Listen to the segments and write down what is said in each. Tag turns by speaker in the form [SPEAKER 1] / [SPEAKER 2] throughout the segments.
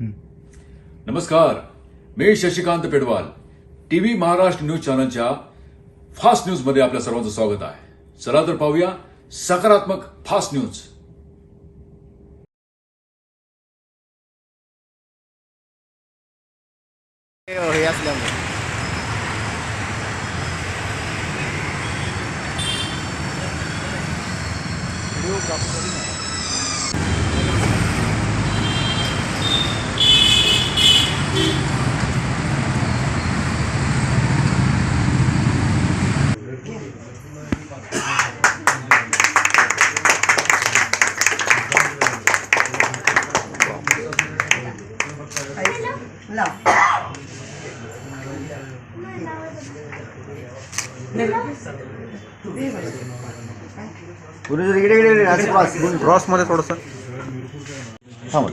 [SPEAKER 1] नमस्कार मी Shashikant Pedwal TV Maharashtra news चॅनलच्या फास्ट न्यूज़ मध्ये आपल्या सर्वांचं स्वागत आहे. चला तर पाहूया सकारात्मक फास्ट न्यूज़.
[SPEAKER 2] हे गुरुजी इकडे इकडे क्रॉस
[SPEAKER 3] क्रॉसमध्ये थोडस.
[SPEAKER 2] थांबा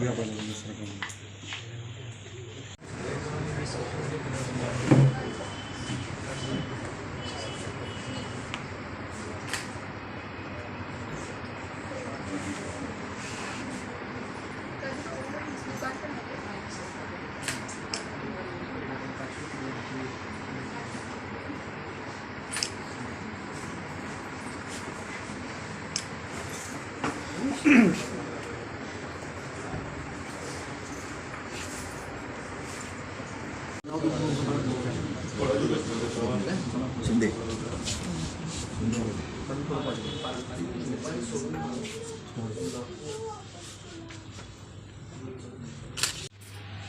[SPEAKER 2] शिंदे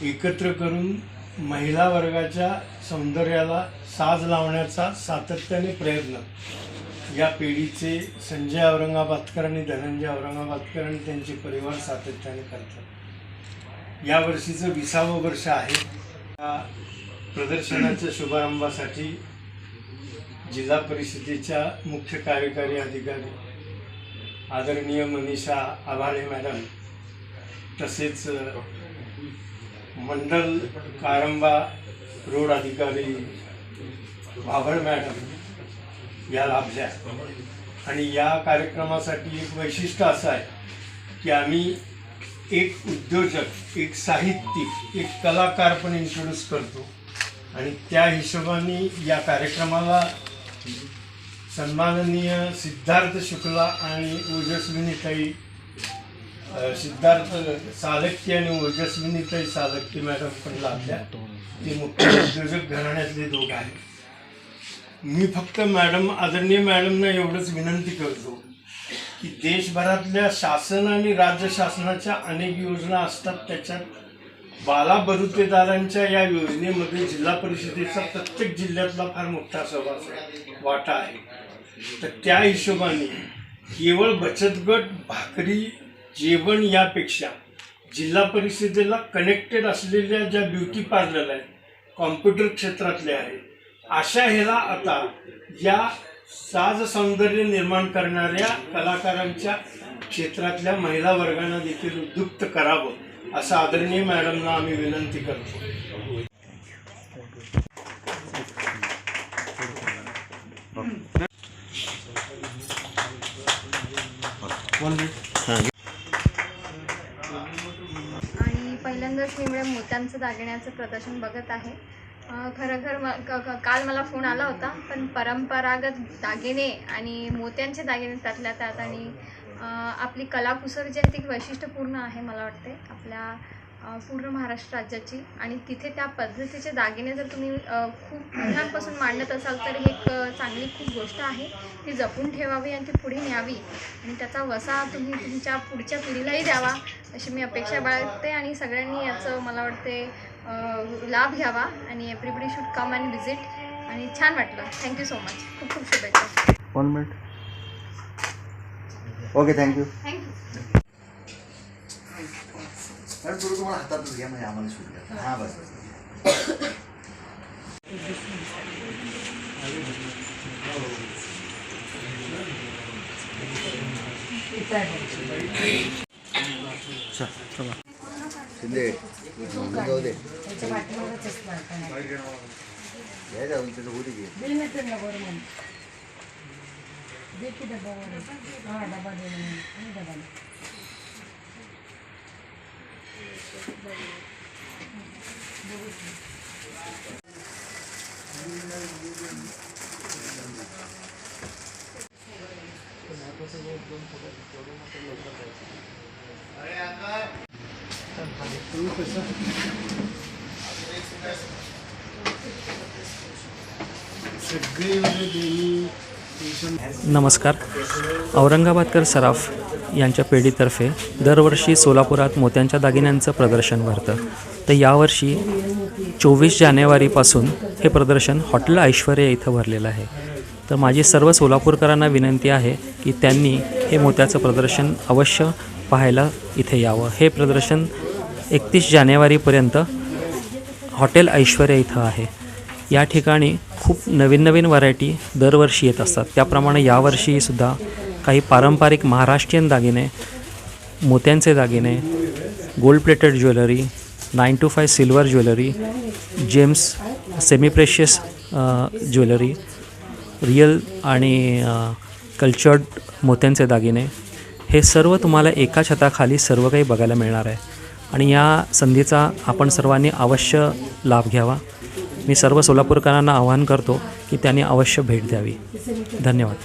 [SPEAKER 4] एकत्र करून महिला वर्गाच्या सौंदर्याला साज लावण्याचा सातत्याने प्रयत्न. या पिढीचे संजय औरंगाबादकर आणि धनंजय औरंगाबादकर आणि त्यांचे परिवार सातत्याने करतात. या वर्षीचं विसावं वर्ष आहे. या प्रदर्शनाच्या शुभारंभासाठी जिल्हा परिषदेच्या मुख्य कार्यकारी अधिकारी आदरणीय मनीषा आभाळे मॅडम तसेच मंडल कारंबा रोड अधिकारी भाभळ मॅडम या लाभल्या आणि या कार्यक्रमासाठी एक वैशिष्ट्य असं आहे की आम्ही एक उद्योजक एक साहित्यिक एक कलाकार पण इंट्रोड्यूस करतो. आणि त्या हिशोबाने या कार्यक्रमाला सन्माननीय सिद्धार्थ शुक्ला आणि ओजस्विनीताई सिद्धार्थ सालक्की आणि ओजस्विनीताई सालक्की मॅडम पण लाभल्या. ते मुख्य उद्योजक घराण्यातले दोघं आहेत. मी फक्त मॅडम आदरणीय मॅडमना एवढंच विनंती करतो की देशभरातल्या शासन आणि राज्य शासनाच्या अनेक योजना असतात. त्याच्यात बाला बरुतेदारांच्या या योजनेमध्ये जिल्हा परिषदेचा प्रत्येक जिल्ह्यातला फार मोठा सहभाग वाटा आहे. तर त्या हिशोबाने केवळ बचत गट भाकरी जेवण यापेक्षा जिल्हा परिषदेला कनेक्टेड असलेल्या ज्या ब्युटी पार्लर आहेत कॉम्प्युटर क्षेत्रातल्या आहेत अशा ह्याला आता या साज सौंदर्य निर्माण करणाऱ्या कलाकारांच्या क्षेत्रातल्या महिला वर्गांना देखील उद्युक्त करावं असं आदरणीय मॅडमना आम्ही विनंती करतो.
[SPEAKER 5] आणि पहिल्यांदाच मी एवढ्या मोत्यांचं दागिन्याचं प्रदर्शन बघत आहे. खरंखर म क क काल मला फोन आला होता पण परंपरागत दागिने आणि मोत्यांचे दागिने त्यातल्या त्यात आणि आपली कलाकुसर जी आहे ती वैशिष्ट्यपूर्ण आहे मला वाटते आपल्या पूर्ण महाराष्ट्र राज्याची. आणि तिथे त्या पद्धतीचे दागिने जर तुम्ही खूप मुलांपासून मांडत असाल तर ही एक चांगली खूप गोष्ट आहे. ती जपून ठेवावी आणि ती पुढे न्यावी. आणि त्याचा वसा तुम्ही तुमच्या पुढच्या पिढीलाही द्यावा अशी मी अपेक्षा बाळगते आणि सगळ्यांनी याचं मला वाटते लाभ घ्यावा आणि everybody should come and visit आणि छान वाटलं. थँक्यू सो मच खूप खूप शुभेच्छा.
[SPEAKER 2] One minute okay thank you
[SPEAKER 5] thank you
[SPEAKER 2] थोडं तुम्हाला हातातच घ्या म्हणजे आम्हाला शूट घ्या. हां बस. बस शिंदे. जाऊ दे घ्या जाऊन त्याचं होऊ दे की.
[SPEAKER 3] नमस्कार. औरंगाबादकर सराफ यांच्या पेढीतर्फे दरवर्षी सोलापुरात मोत्यांच्या दागिन्यांचं प्रदर्शन भरतं. तर यावर्षी चोवीस जानेवारीपासून हे प्रदर्शन हॉटेल ऐश्वर्या इथं भरलेलं आहे. तर माझी सर्व सोलापूरकरांना विनंती आहे की त्यांनी हे मोत्याचं प्रदर्शन अवश्य पाहायला इथे यावं. हे प्रदर्शन एकतीस जानेवारीपर्यंत हॉटेल ऐश्वर्या इथं आहे. या ठिकाणी खूप नवीन नवीन व्हरायटी दरवर्षी येत असतात. त्याप्रमाणे यावर्षीसुद्धा काही पारंपरिक महाराष्ट्रीयन दागिने मोत्यांचे दागिने gold plated jewellery nine two five silver jewellery gems semi precious jewellery real आणि uh, कल्चर्ड मोत्यांचे दागिने. हे सर्व तुम्हाला एका छताखाली सर्व काही बघायला मिळणार आहे. आणि या संधीचा आपण सर्वांनी अवश्य लाभ घ्यावा. मी सर्व सोलापूरकरांना आवाहन करतो की त्यांनी अवश्य भेट द्यावी. धन्यवाद.